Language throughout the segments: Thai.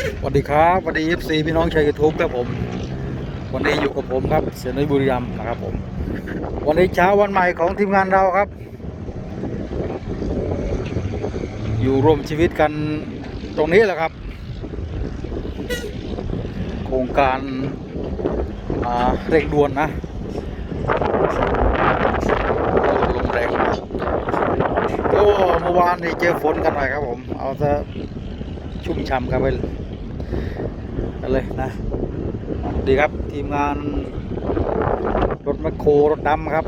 สวัสดีครับสวัสดีเอฟซีพี่น้องชาวยูทูบครับผม วันนี้อยู่กับผมครับ เสียนุยบุรีรัมย์นะครับผม วันนี้เช้าวันใหม่ของทีมงานเราครับ อยู่ร่วมชีวิตกันตรงนี้แหละครับ โครงการเร่งด่วนนะลมแรงมากก็เมื่อวานนี่เจอฝนกันหน่อยครับผม เอาซะชุ่มฉ่ำกันไป กันเลยนะดีครับทีมงานรถแมคโครรถดำครับ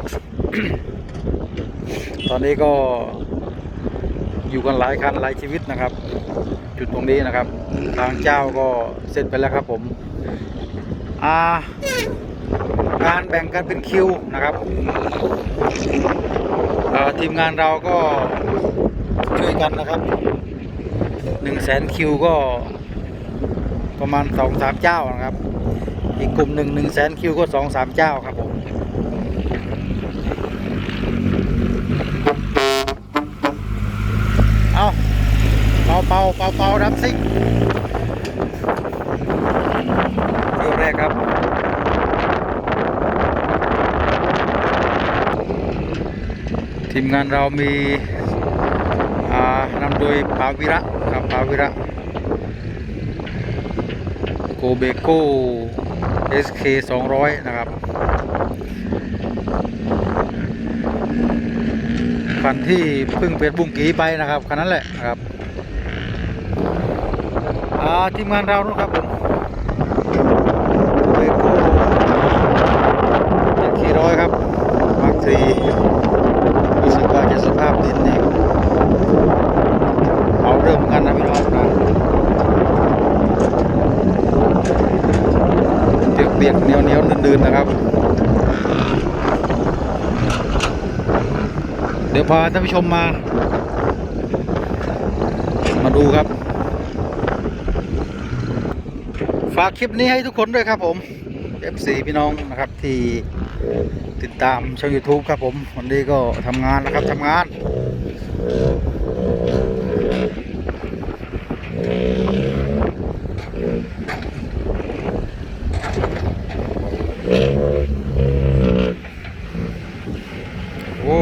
ตอนนี้ก็อยู่กันหลายคันหลายชีวิตนะครับ จุดตรงนี้นะครับ ทางเจ้าก็เสร็จไปแล้วครับผมอ่าการแบ่งกันเป็นคิวนะครับทีมงานเราก็ช่วยกันนะครับหนึ่งแสนคิวก็ ประมาณสองสามเจ้านะครับ อีกกลุ่มหนึ่งหนึ่งแสนคิวก็สองสามเจ้าครับผมเอาเป่าเป่าเป่าเป่าดับซิ่งเที่ยวแรกครับทีมงานเรามีนำโดยปาวิระครับปาวิระ โกเบโก้ SK 200 นะครับ คันที่เพิ่งเป็นบุ้งกีไปนะครับ คันนั้นแหละนะครับทีมงานเรานะครับผมโกเบโก้ SK 100ครับมาร์คทีรู้สึกว่าจะสภาพดินนี่เอาเริ่มอนกันนะพี่น้องนะ เปียกๆเหนียวเหนียวดืนๆนะครับ เดี๋ยวพาท่านผู้ชมมา มาดูครับ ฝากคลิปนี้ให้ทุกคนด้วยครับผม F4 พี่น้องนะครับที่ติดตามช่อง YouTube ครับผม วันนี้ก็ทำงานนะครับทำงาน โอ้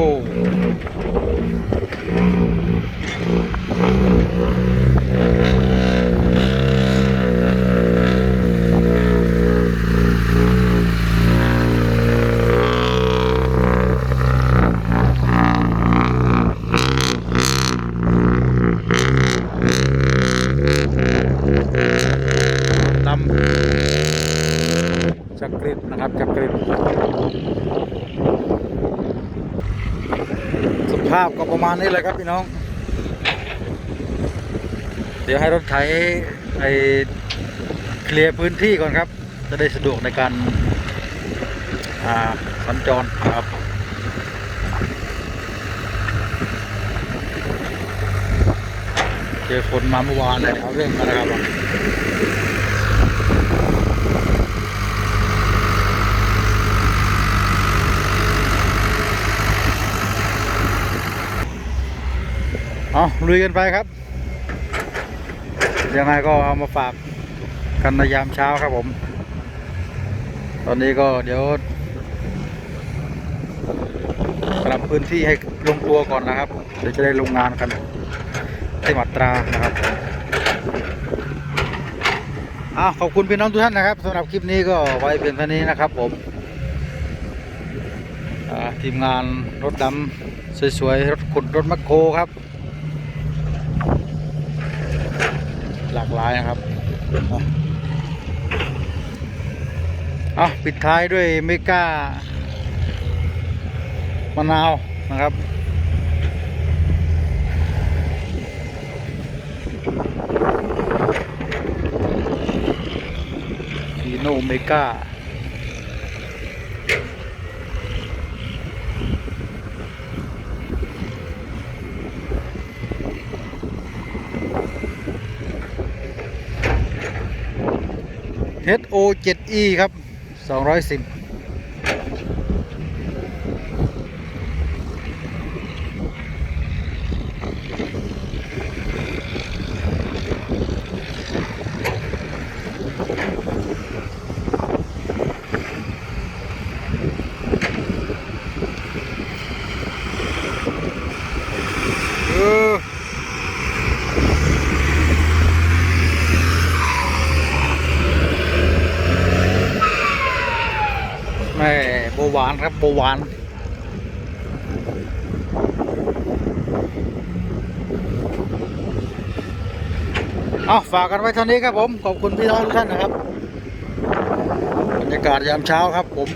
ดำ จักริดนะครับจักริดสภาพก็ประมาณนี้เลยครับพี่น้อง เดี๋ยวให้รถไถไอเคลียร์พื้นที่ก่อนครับ จะได้สะดวกในการอ่าสัญจรครับเจอฝนมาเมื่อวานเลยเอาเรื่องมานะครับ เอาลุยกันไปครับ ยังไงก็เอามาฝากกันในยามเช้าครับผม ตอนนี้ก็เดี๋ยวปรับพื้นที่ให้ลงตัวก่อนนะครับ เดี๋ยวจะได้ลงงานกันที่มัตรานะครับอ้าวขอบคุณพี่น้องทุกท่านนะครับสำหรับคลิปนี้ก็ไว้เพียงเท่านี้นะครับผมทีมงานรถดำสวยๆ รถขุดรถแมคโครครับ หลากหลายนะครับอะปิดท้ายด้วยเมกามะนาวนะครับฮีโนเมกา HO7E ครับ 210 อานครับบัวหวานเอาฝากกันไว้เท่านี้ครับผม ขอบคุณพี่น้องทุกท่านนะครับ บรรยากาศยามเช้าครับผม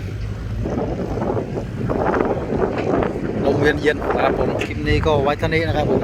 ลมเย็นๆนะครับผมคลิปนี้ก็ไว้เท่านี้นะครับผม